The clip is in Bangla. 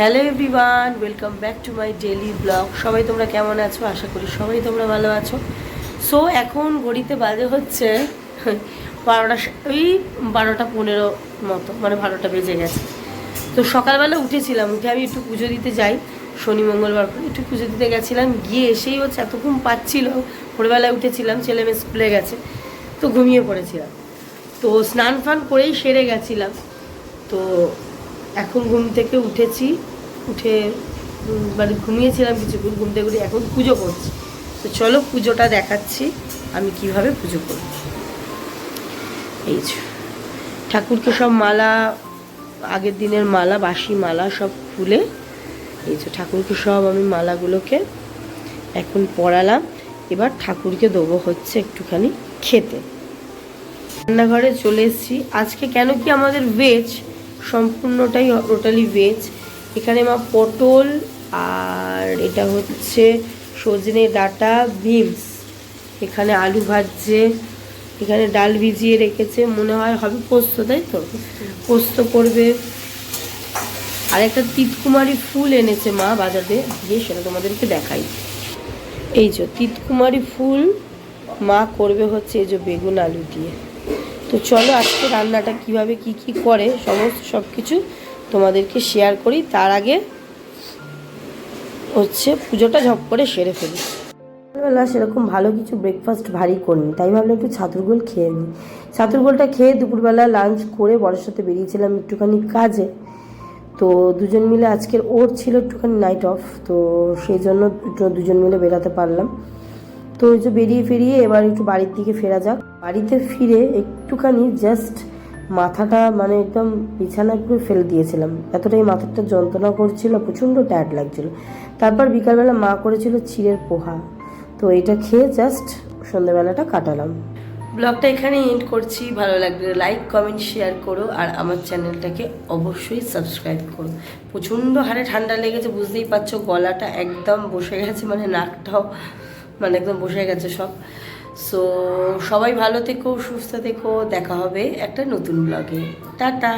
Hello everyone welcome back to my daily blog সবাই তোমরা কেমন আছো? আশা করি সবাই তোমরা ভালো আছো। সো এখন ঘড়িতে বাজে হচ্ছে বারোটা ওই বারোটা পনেরো মতো মানে বারোটা বেজে গেছে। তো সকালবেলা উঠেছিলাম, উঠে আমি একটু পুজো দিতে যাই। শনি, মঙ্গলবার করে একটু পুজো দিতে গেছিলাম। গিয়ে এসেই হচ্ছে এত ঘুম পাচ্ছিল, ভোরবেলায় উঠেছিলাম, ছেলে মেয়ে স্কুলে গেছে, তো ঘুমিয়ে পড়েছিলাম। তো স্নান ফান করেই সেরে গেছিলাম। তো এখন ঘুম থেকে উঠেছি। উঠে মানে ঘুমিয়েছিলাম কিছুক্ষণ, ঘুম থেকে এখন পুজো করছি। তো চলো পুজোটা দেখাচ্ছি, আমি কীভাবে পুজো করি এই যে, ঠাকুরকে সব মালা, আগের দিনের মালা, বাসি মালা সব খুলে, এই যে ঠাকুরকে সব আমি মালাগুলোকে এখন পড়ালাম এবার ঠাকুরকে দেবো হচ্ছে একটুখানি খেতে। রান্নাঘরে চলে এসেছি। আজকে কেন কি আমাদের ভেজ সম্পূর্ণটাই টোটালি ভেজ এখানে মা পটল আর এটা হচ্ছে সজনে ডাটা বিনস। এখানে আলু ভাজছে, এখানে ডাল ভিজিয়ে রেখেছে, মনে হয় হবে পোস্ত, তাই তো? পোস্ত করবে। আর একটা তিতকুমারী ফুল এনেছে মা বাজারে, গিয়ে সেটা তোমাদেরকে দেখাই। এই যে তিতকুমারী ফুল মা করবে হচ্ছে এই যে বেগুন আলু দিয়ে। তো চলো আজকে রান্নাটা কীভাবে কি কি করে, সমস্ত সব কিছু তোমাদেরকে শেয়ার করি, তার আগে হচ্ছে পুজোটা ঝপ করে সেরে ফেলি। সকালবেলা সেরকম ভালো কিছু ব্রেকফাস্ট ভারী করিনি, তাই ভাবলাম একটু ছাতুর গোল খেয়ে নিই। ছাতুর গোলটা খেয়ে দুপুরবেলা লাঞ্চ করে বড়ের সাথে বেরিয়েছিলাম একটুখানি কাজে। তো দুজন মিলে আজকের ওর ছিল একটুখানি নাইট অফ তো সেই জন্য দুজন মিলে বেরাতে পারলাম। তো ওই যে বেরিয়ে ফিরিয়ে এবার একটু বাড়ির দিকে ফেরা যাক। বাড়িতে ফিরে একটুখানি জাস্ট মাথাটা মানে একদম বিছানায় পুরো ফেলে দিয়েছিলাম। এতটাই মাথাটা যন্ত্রণা করছিল, প্রচণ্ড ট্যাড লাগছিল। তারপর বিকালবেলা মা করেছিল চিড়ের পোহা। তো এটা খেয়ে জাস্ট সন্ধ্যাবেলাটা কাটালাম। ব্লগটা এখানে এন্ড করছি। ভালো লাগলে লাইক কমেন্ট শেয়ার করো। আর আমার চ্যানেলটাকে অবশ্যই সাবস্ক্রাইব করো। প্রচণ্ড হারে ঠান্ডা লেগেছে, বুঝতেই পারছ, গলাটা একদম বসে গেছে মানে নাকটাও মানে একদম বসে গেছে সব। সো সবাই ভালো থেকো, সুস্থ থেকো, দেখা হবে একটা নতুন ব্লগে টাটা!